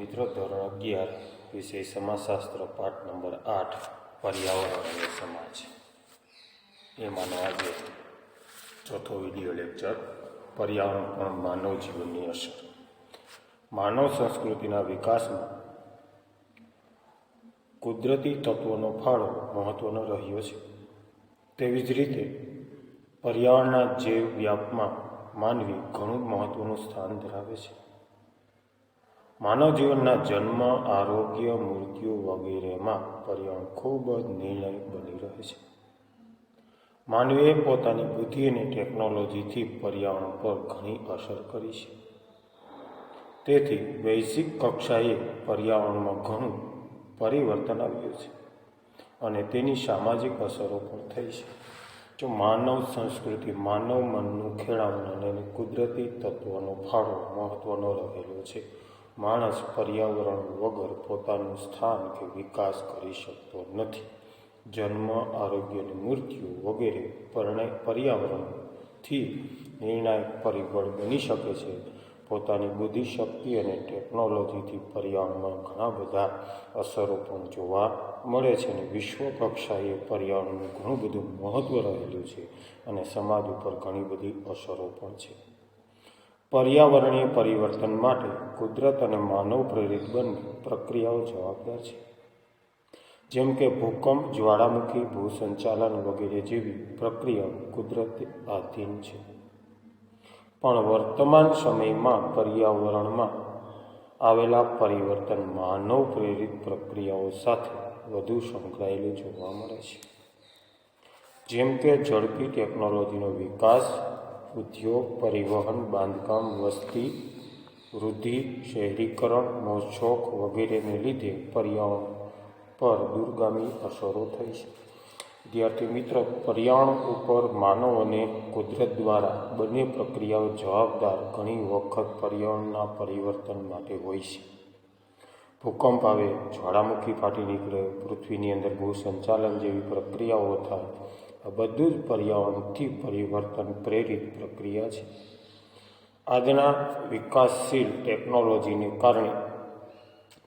મિત્રો ધોરણ અગિયાર વિષય સમાજશાસ્ત્ર, પાઠ નંબર આઠ, પર્યાવરણ અને સમાજ. એમાંનો આજે ચોથો વીડિયો લેક્ચર, પર્યાવરણ પણ માનવ જીવનની અસર. માનવ સંસ્કૃતિના વિકાસમાં કુદરતી તત્વોનો ફાળો મહત્વનો રહ્યો છે. તેવી જ રીતે, પર્યાવરણના જૈવ વ્યાપમાં માનવી ઘણું મહત્વનું સ્થાન ધરાવે છે. માનવ જીવનના જન્મ, આરોગ્ય, મૃત્યુ વગેરેમાં પર્યાવરણ ખૂબ જ નિર્ણાયક બની રહે છે. માનવીએ પોતાની બુદ્ધિ અને ટેકનોલોજીથી પર્યાવરણ પર ઘણી અસર કરી છે. તેથી વૈશ્વિક કક્ષાએ પર્યાવરણમાં ઘણું પરિવર્તન આવ્યું છે અને તેની સામાજિક અસરો પણ થઈ છે. જો માનવ સંસ્કૃતિ માનવ મનનું ખેડાવણ અને કુદરતી તત્વોનો ફાળો મહત્ત્વનો રહેલો છે માણસ પર્યાવરણ વગર પોતાનું સ્થાન કે વિકાસ કરી શકતો નથી. જન્મ, આરોગ્ય અને મૃત્યુ વગેરે પરણે પર્યાવરણથી નિર્ણાયક પરિબળ બની શકે છે. પોતાની બુદ્ધિશક્તિ અને ટેકનોલોજીથી પર્યાવરણમાં ઘણા બધા અસરો પણ જોવા મળે છે અને વિશ્વ કક્ષાએ પર્યાવરણનું ઘણું બધું મહત્ત્વ રહેલું છે અને સમાજ ઉપર ઘણી બધી અસરો પણ છે. પર્યાવરણીય પરિવર્તન માટે કુદરત અને માનવ પ્રેરિત બંને પ્રક્રિયાઓ જવાબદાર છે. જેમ કે ભૂકંપ, જ્વાળામુખી, ભૂસંચાલન વગેરે જેવી પ્રક્રિયાઓ કુદરત આધીન છે. પણ વર્તમાન સમયમાં પર્યાવરણમાં આવેલા પરિવર્તન માનવ પ્રેરિત પ્રક્રિયાઓ સાથે વધુ સંકળાયેલું જોવા મળે છે. જેમ કે ઝડપી ટેકનોલોજીનો વિકાસ ઉદ્યોગ, પરિવહન, બાંધકામ, વસ્તી, વૃદ્ધિ, શહેરીકરણ, મોજશોખ વગેરેને લીધે પર્યાવરણ પર દૂરગામી અસરો થઈ છે. વિદ્યાર્થી મિત્રો, પર્યાવરણ ઉપર માનવ અને કુદરત દ્વારા બંને પ્રક્રિયાઓ જવાબદાર ઘણી વખત પર્યાવરણના પરિવર્તન માટે હોય છે. ભૂકંપ આવે, જ્વાળામુખી ફાટી નીકળે, પૃથ્વીની અંદર ભૂસંચાલન જેવી પ્રક્રિયાઓ થાય આ બધું જ પર્યાવરણથી પરિવર્તન પ્રેરિત પ્રક્રિયા છે. આજના વિકાસશીલ ટેકનોલોજીને કારણે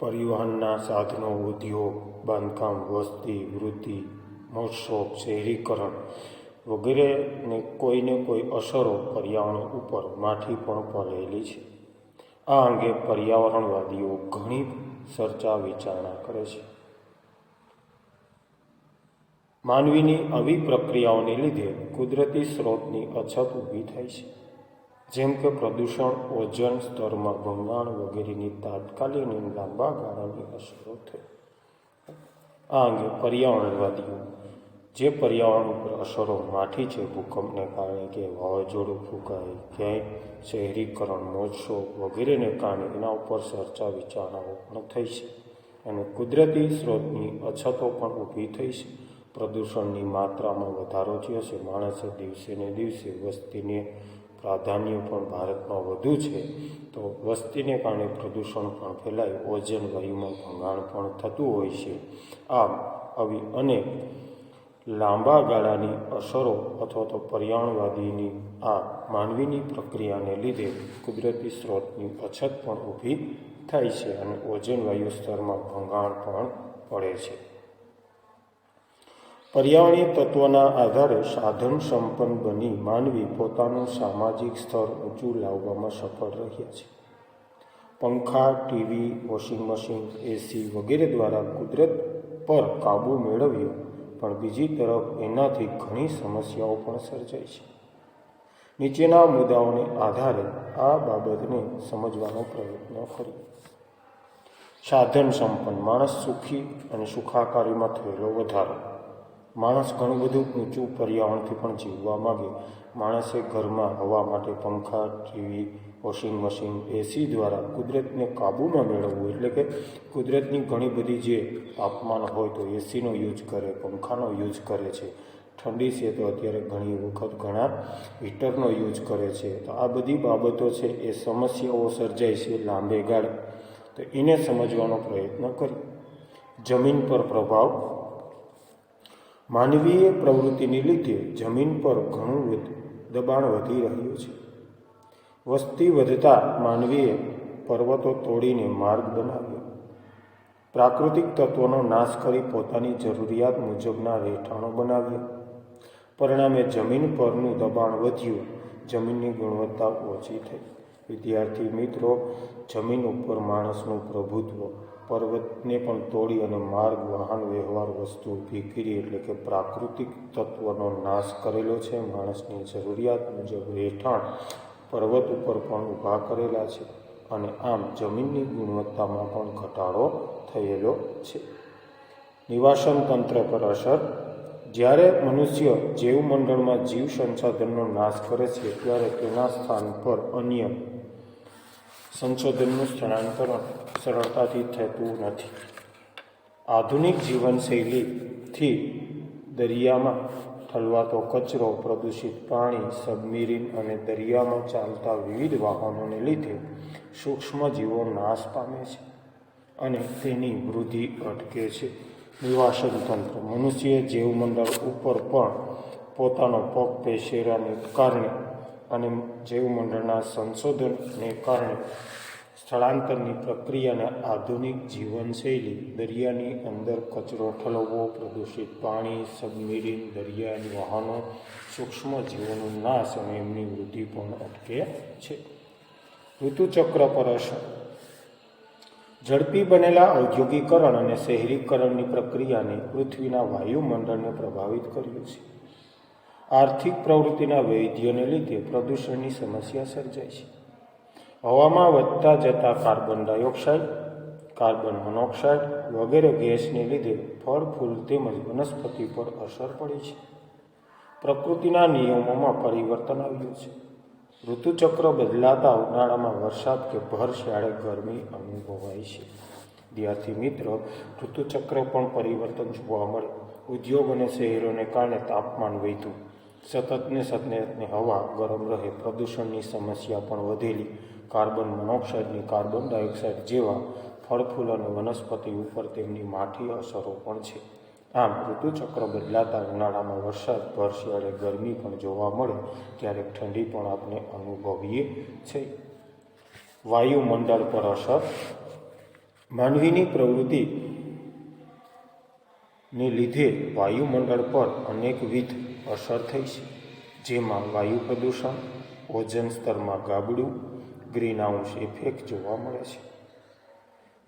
પરિવહનના સાધનો, ઉદ્યોગ, બાંધકામ, વસ્તી, વૃદ્ધિ, મહોત્સવ, શહેરીકરણ વગેરેને કોઈને કોઈ અસરો પર્યાવરણ ઉપર માઠી પણ પડેલી છે. આ અંગે પર્યાવરણવાદીઓ ઘણી ચર્ચા વિચારણા કરે છે. માનવીની આવી પ્રક્રિયાઓને લીધે કુદરતી સ્ત્રોતની અછત ઊભી થાય છે. જેમ કે પ્રદૂષણ ઓઝોન સ્તરમાં ભંગાણ વગેરેની તાત્કાલિક લાંબા ગાળાની અસરો થઈ. આ અંગે પર્યાવરણવાદીઓ, જે પર્યાવરણ ઉપર અસરો માઠી છે, ભૂકંપને કારણે કે વાવાઝોડું ફૂંકાય, ક્યાંય શહેરીકરણ મોજશો વગેરેને કારણે એના ઉપર ચર્ચા વિચારણાઓ પણ થઈ છે. અને કુદરતી સ્ત્રોતની અછતો પણ ઊભી થઈ છે. પ્રદૂષણની માત્રામાં વધારો થયો છે. માણસે દિવસે ને દિવસે વસ્તીને પ્રાધાન્ય પણ ભારતમાં વધુ છે. તો વસ્તીને કારણે પ્રદૂષણ પણ ફેલાય. ઓઝોન વાયુમાં ભંગાણ પણ થતું હોય છે. આમ, આવી અનેક લાંબા ગાળાની અસરો અથવા તો પર્યાવરણવાદીની આ માનવીની પ્રક્રિયાને લીધે કુદરતી સ્ત્રોતની અછત પણ ઊભી થાય છે અને ઓઝોન વાયુ સ્તરમાં ભંગાણ પણ પડે છે. પર્યાવરણીય તત્વોના આધારે સાધન સંપન્ન બની માનવી પોતાનું સામાજિક સ્તર ઊંચું લાવવામાં સફળ રહ્યા છે. પંખા, ટીવી, વોશિંગ મશીન એસી વગેરે દ્વારા કુદરત પર કાબૂ મેળવ્યો, પણ બીજી તરફ એનાથી ઘણી સમસ્યાઓ પણ સર્જાય છે. નીચેના મુદ્દાઓને આધારે આ બાબતને સમજવાનો પ્રયત્ન કર્યો. સાધન સંપન્ન માણસ સુખી અને સુખાકારીમાં થયેલો વધારો. માણસ ઘણું બધું ઊંચું પર્યાવરણથી પણ જીવવા માગે. માણસે ઘરમાં હવા માટે પંખા, ટીવી, વોશિંગ મશીન, એસી દ્વારા કુદરતને કાબૂમાં મેળવવું એટલે કે કુદરતની ઘણી બધી જે તાપમાન હોય તો એસીનો યુઝ કરે, પંખાનો યુઝ કરે છે. ઠંડી છે તો અત્યારે ઘણી વખત ઘણા હીટરનો યુઝ કરે છે. તો આ બધી બાબતો છે એ સમસ્યાઓ સર્જાય છે લાંબે ગાળે. તો એને સમજવાનો પ્રયત્ન કરી જમીન પર પ્રભાવ માનવીય પ્રવૃત્તિને લીધે જમીન પર ઘણું દબાણ વધી રહ્યું છે. વસ્તી વધતા માનવીએ પર્વતો તોડીને માર્ગ બનાવ્યો. પ્રાકૃતિક તત્વોનો નાશ કરી પોતાની જરૂરિયાત મુજબના રહેઠાણો બનાવ્યા. પરિણામે જમીન પરનું દબાણ વધ્યું. જમીનની ગુણવત્તા ઓછી થઈ. વિદ્યાર્થી મિત્રો, જમીન ઉપર માણસનું પ્રભુત્વ પર્વતને પણ તોડી અને માર્ગ, વાહન, વ્યવહાર, વસ્તુ ઊભી કરી એટલે કે પ્રાકૃતિક તત્વનો નાશ કરેલો છે. માણસની જરૂરિયાત મુજબ રહેઠાણ પર્વત ઉપર પણ ઊભા કરેલા છે અને આમ જમીનની ગુણવત્તામાં પણ ઘટાડો થયેલો છે. નિવાસન તંત્ર પર અસર. જ્યારે મનુષ્ય જીવમંડળમાં જીવ સંસાધનનો નાશ કરે છે, ત્યારે તેના સ્થાન પર અન્ય સંશોધનનું સ્થળાંતરણ સરળતાથી થતું નથી. આધુનિક જીવનશૈલીથી દરિયામાં ઠલવાતો કચરો, પ્રદૂષિત પાણી, સબમરીન અને દરિયામાં ચાલતા વિવિધ વાહનોને લીધે સૂક્ષ્મજીવો નાશ પામે છે અને તેની વૃદ્ધિ અટકે છે. નિવાસન તંત્ર, મનુષ્ય જીવમંડળ ઉપર પણ પોતાનો પગ પેશેરાને કારણે અને જીવમંડળના સંશોધનને કારણે સ્થળાંતરની પ્રક્રિયાને આધુનિક જીવનશૈલી દરિયાની અંદર કચરો ઠલવવો, પ્રદૂષિત પાણી, સબમરીન દરિયાની વાહનો, સૂક્ષ્મ જીવોનો નાશ અને એમની વૃદ્ધિ પણ અટકે છે. ઋતુચક્ર પર અસર ઝડપી બનેલા ઔદ્યોગિકરણ અને શહેરીકરણની પ્રક્રિયાને પૃથ્વીના વાયુમંડળને પ્રભાવિત કર્યું છે. આર્થિક પ્રવૃત્તિના વૈધ્યને લીધે પ્રદૂષણની સમસ્યા સર્જાય છે. હવામાં વધતા જતા કાર્બન ડાયોક્સાઇડ, કાર્બન મોનોક્સાઇડ વગેરે ગેસને લીધે ફળ, ફૂલ તેમજ વનસ્પતિ પર અસર પડી છે. પ્રકૃતિના નિયમોમાં પરિવર્તન આવ્યું છે. ઋતુચક્ર બદલાતા ઉનાળામાં વરસાદ કે ભર શિયાળે ગરમી અનુભવાય છે. વિદ્યાર્થી મિત્ર, ઋતુચક્ર પણ પરિવર્તન જોવા મળે. ઉદ્યોગ અને શહેરોને કારણે તાપમાન વધ્યું. સતતને સતને હવા ગરમ રહે, પ્રદૂષણની સમસ્યા પણ વધેલી. કાર્બન મોનોક્સાઇડની કાર્બન ડાયોક્સાઇડ જેવા ફળફૂલ અને વનસ્પતિ ઉપર તેમની માઠી અસરો પણ છે. આમ, ઋતુચક્ર બદલાતા ઉનાળામાં વરસાદ ભર શિયાળે ગરમી પણ જોવા મળે ક્યારેક ઠંડી પણ આપણે અનુભવીએ છે. વાયુમંડળ પર અસર. માનવીની પ્રવૃત્તિ ને લીધે વાયુમંડળ પર અનેકવિધ અસર થઈ છે. જેમાં વાયુ પ્રદૂષણ ઓઝોન સ્તરમાં ગાબડું ગ્રીનહાઉસ ઇફેક્ટ જોવા મળે છે.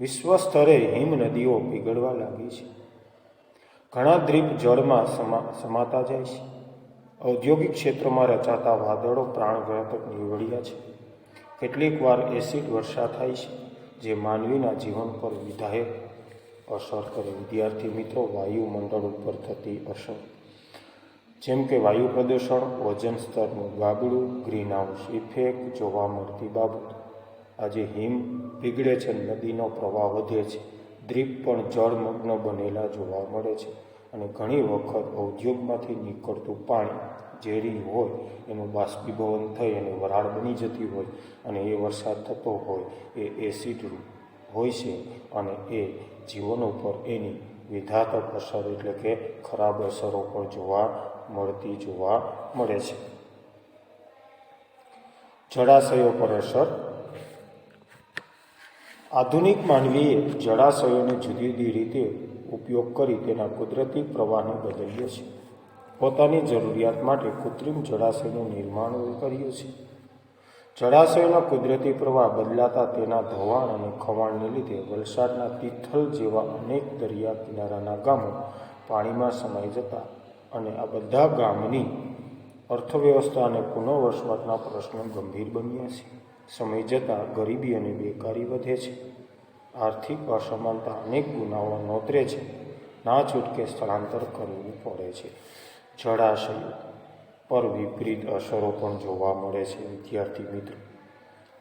વિશ્વ સ્તરે હિમ નદીઓ પીગળવા લાગી છે. ઘણા દ્વીપ જળમાં સમા, સમાતા જાય છે. ઔદ્યોગિક ક્ષેત્રમાં રચાતા વાદળો પ્રાણઘાતક નીવડ્યા છે. કેટલીક વાર એસિડ વર્ષા થાય છે, જે માનવીના જીવન પર વિધાયક અસર કરે. વિદ્યાર્થી મિત્રો, વાયુમંડળ ઉપર થતી અસર જેમ કે વાયુ પ્રદૂષણ ઓઝોન સ્તરનું ગાબડું, ગ્રીનહાઉસ ઇફેક્ટ જોવા મળતી બાબત. આજે હિમ પીગળે છે, નદીનો પ્રવાહ વધે છે, દ્વીપ પણ જળમગ્ન બનેલા જોવા મળે છે અને ઘણી વખત ઔદ્યોગમાંથી નીકળતું પાણી ઝેરી હોય, એનું બાષ્પીભવન થઈ અને વરાળ બની જતી હોય અને એ વરસાદ થતો હોય, એ એસિડ હોય છે અને એ જીવન ઉપર એની વિધાતક અસર એટલે કે ખરાબ અસરો પણ જોવા મળતી જોવા મળે છે. જળાશયો પર અસર. આધુનિક માનવીએ જળાશયોને જુદી જુદી રીતે ઉપયોગ કરી તેના કુદરતી પ્રવાહને બદલ્યો છે પોતાની જરૂરિયાત માટે કૃત્રિમ જળાશયનું નિર્માણ કર્યું છે જળાશયોના કુદરતી પ્રવાહ બદલાતા તેના ધોવાણ અને ખવાણને લીધે વલસાડના તિથલ જેવા અનેક દરિયા કિનારાના ગામો પાણીમાં સમાઈ જતા અને આ બધા ગામની અર્થવ્યવસ્થા અને પુનઃવસવાટના પ્રશ્નો ગંભીર બન્યા છે. સમય જતાં ગરીબી અને બેકારી વધે છે. આર્થિક અસમાનતા અનેક ગુનાઓ નોતરે છે. ના છૂટકે સ્થળાંતર કરવું પડે છે. જળાશયો પર વિપરીત અસરો પણ જોવા મળે છે, વિદ્યાર્થી મિત્રો.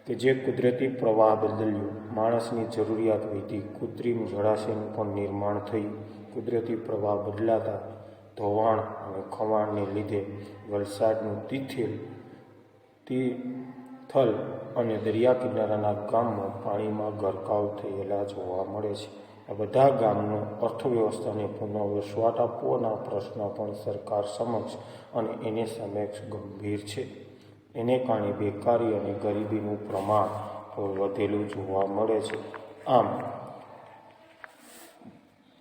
કે જે કુદરતી પ્રવાહ બદલ્યો, માણસની જરૂરિયાત વધી કૃત્રિમ જળાશયનું પણ નિર્માણ થયું, કુદરતી પ્રવાહ બદલાતા ધોવાણ અને ખવાણને લીધે વલસાડનું તિથિલ, તિથલ અને દરિયા કિનારાના ગામમાં પાણીમાં ગરકાવ થયેલા જોવા મળે છે. આ બધા ગામનો અર્થવ્યવસ્થાને પુનઃવસવાટ આપવાના પ્રશ્નો પણ સરકાર સમક્ષ અને એને સમક્ષ ગંભીર છે. એને કારણે બેકારી અને ગરીબીનું પ્રમાણ વધેલું જોવા મળે છે. આમ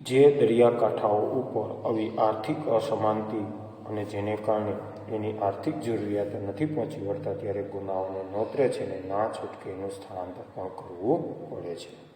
જે દરિયાકાંઠાઓ ઉપર આવી આર્થિક અસમાનતી અને જેને કારણે એની આર્થિક જરૂરિયાતો નથી પહોંચી વળતા, ત્યારે ગુનાઓને નોતરે છે અને ના છૂટકે એનું સ્થળાંતર પણ કરવું પડે છે.